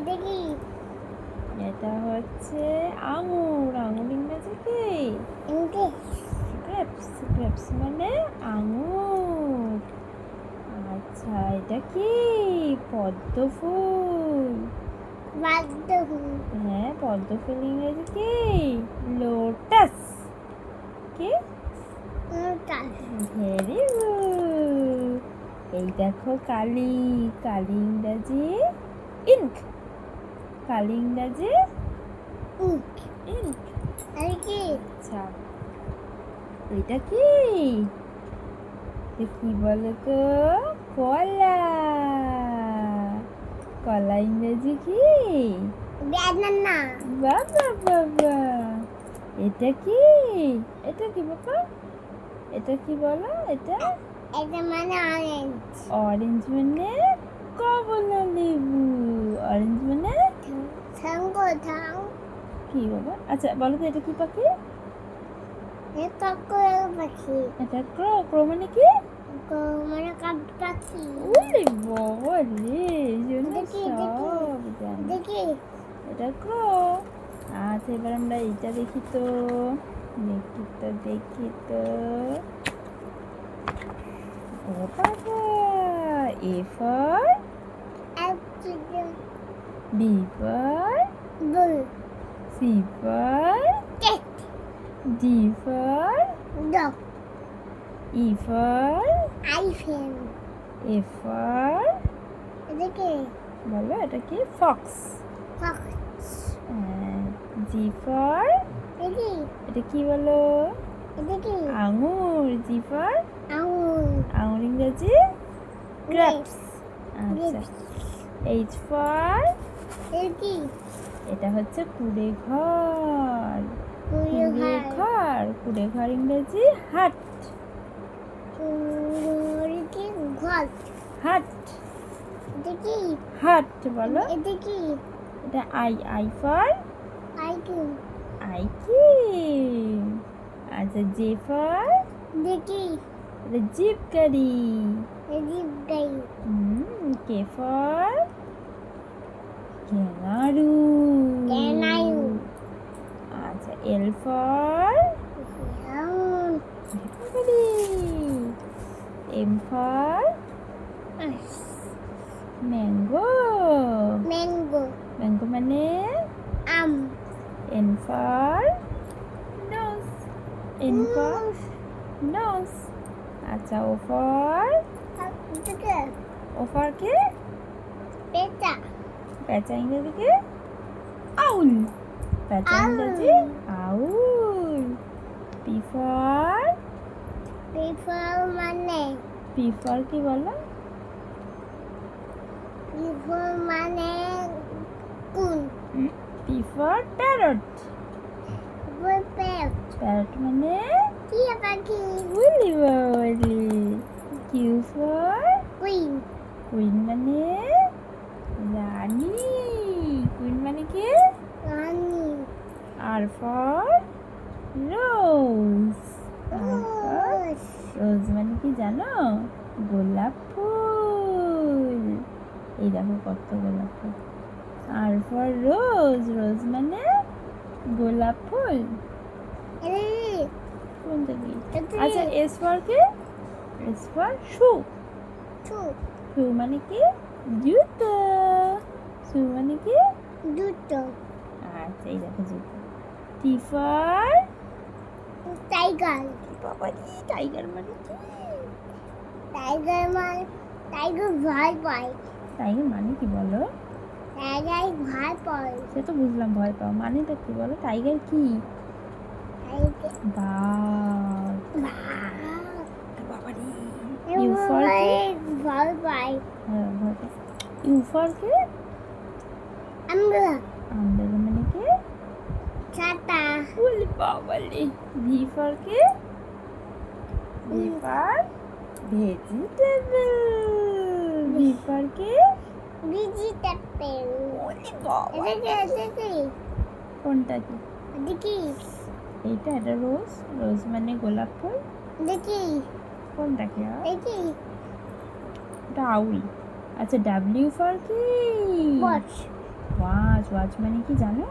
দেখি। এটা হচ্ছে আঙুর আঙুর ইংরেজি কি? গ্রেপস গ্রেপস মানে আঙুর। আচ্ছা এটা কি? পদ্ম ফুল। বাদ্য হ্যাঁ পদ্ম ফুল ইংরেজি কি? লোটাস কি? ভেরি গুড এই দেখো কালি কালি ইংরাজি ইঙ্ক কালি ইংরাজি ইঙ্ক ইঙ্ক আর কি? আচ্ছা। এটা কি? কি বলে তো কলা। কলা ইংরেজি কি? বাবা বাবা এটা কি? এটা কি বাবা? এটা কি বলো? এটা? এটা মানে অরেঞ্জ অরেঞ্জ মানে কমলা লেবু। অরেঞ্জ মানে থাঙ্গ থাং কি বাবা? আচ্ছা বলো তো এটা কি পাখি? এ কাকুর পাখি। এটা ক্রো ক্রো মানে কি? গো মানে কাপ পাখি। ওরে বাবা রে দেখি, দেখি। এটা ক্রো। আচ্ছা এবার আমরা এইটা দেখি তো। দেখি তো দেখি তো। ও বাবা A for for bull C for cat D for dog E for iPhone F for দেখি বলো এটা কি ফক্স ফক্স জি ফর এটা কি বলো দেখি আঙুর জি ফর আঙুর আঙুর ইংরেজি গ্রেপস আচ্ছা এইচ ফর এটা? হচ্ছে কুড়ে ঘর কুড়ি ঘর কুড়ে ঘর ইংরেজি হাট। হাট দেখি হাট বলো। দেখি এটা I I for? IQ I কি? আচ্ছা জে ফর? দেখি এটা জিপ গাড়ি জিপ গাই হুম কে ফর? Kangaroo kangaroo. আচ্ছা L for M for mango. Mango. Mango মানে? আম। N for nose. N for nose. আচ্ছা ও ফর ও ফর কে? পেটা পেঁচা ইংরেজি কি আউল আউল। ইংরেজি আউল পি ফর মানে পি কি বলো পিফল মানে কোন? পি ফর প্যারট প্যারট মানে? কি পাখি। উলি বাবলি কিউ ফর কুইন কুইন মানে রানী কুইন মানে কি রানী আর ফর রোজ। রোজ। মানে কি জানো? গোলাপ ফুল। এই দেখো কত গোলাপ ফুল। আর ফর রোজ রোজ মানে গোলাপ ফুল। কোনটা কি আচ্ছা এস ফর কি? এস ফর শু শু মানে কি? জুতো। শু মানে কি? দুটো আচ্ছা এই দেখো জুতো। টি ফর টাইগার বাবা টাইগার মানে কি? টাইগার মানে টাইগার ভয় পায়। টাইগার মানে কি বলো? টাইগার ভয় পায়। সে তো বুঝলাম ভয় পাও। মানেটা কি বলো? টাইগার কি? বাঘ। ফর কি? ভয় পায়। হ্যাঁ ভয় কি? আমরা বলি বাবালে। ভি ফর কি V for vegetable. V for কি ভেজিটেবল কোনটা কি? দেখি এইটা এটা রোজ রোজ মানে গোলাপ ফুল? দেখি কোনটা কি? দেখি এটা আউল। আচ্ছা ডাব্লিউ ফর কি? বট ওয়াচ ওয়াচ মানে কি জানো?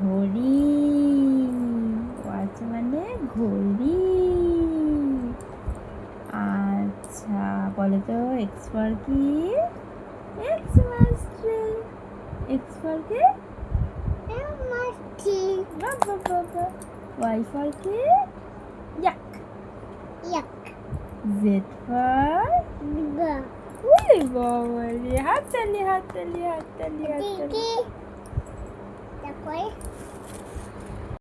ঘড়ি। ওয়াচ মানে ঘড়ি। আচ্ছা বলো তো এক্স ফর কি? এক্স মাস্টার এক্স ফর কি? ওয়াই ফর কি ইয়াক ইয়াক জেড ফর ওরে বাবা রে হাততালি হাততালি হাততালি হাততালি তারপরে